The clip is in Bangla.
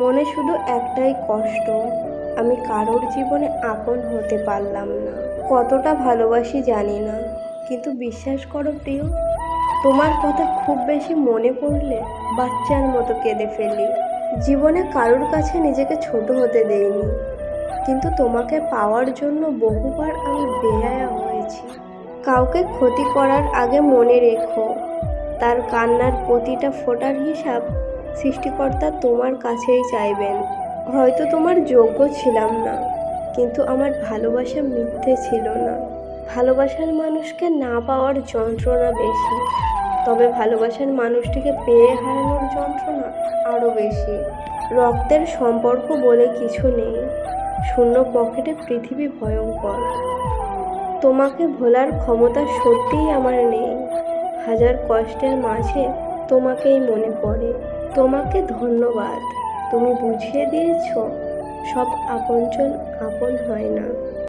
মনে শুধু একটাই কষ্ট, আমি কারোর জীবনে আপন হতে পারলাম না। কতটা ভালোবাসি জানি না, কিন্তু বিশ্বাস করো প্রিয়, তোমার কথা খুব বেশি মনে পড়লে বাচ্চার মতো কেঁদে ফেলি। জীবনে কারোর কাছে নিজেকে ছোট হতে দেইনি, কিন্তু তোমাকে পাওয়ার জন্য বহুবার আমি বেহায়া হয়েছি। কাউকে ক্ষতি করার আগে মনে রেখো, তার কান্নার প্রতিটা ফোটার হিসাব সৃষ্টিকর্তা তোমার কাছেই চাইবেন। হয়তো তোমার যোগ্য ছিলাম না, কিন্তু আমার ভালোবাসা মিথ্যে ছিল না। ভালোবাসার মানুষকে না পাওয়ার যন্ত্রণা বেশি, তবে ভালোবাসার মানুষটিকে পেয়ে হারানোর যন্ত্রণা আরও বেশি। রক্তের সম্পর্ক বলে কিছু নেই, শূন্য পকেটে পৃথিবী ভয়ঙ্কর। তোমাকে ভোলার ক্ষমতা সত্যিই আমার নেই। হাজার কষ্টের মাঝে তোমাকেই মনে পড়ে। তোমাকে ধন্যবাদ। তুমি বুঝিয়ে দিয়েছ সব আপনজন আপন হয় না।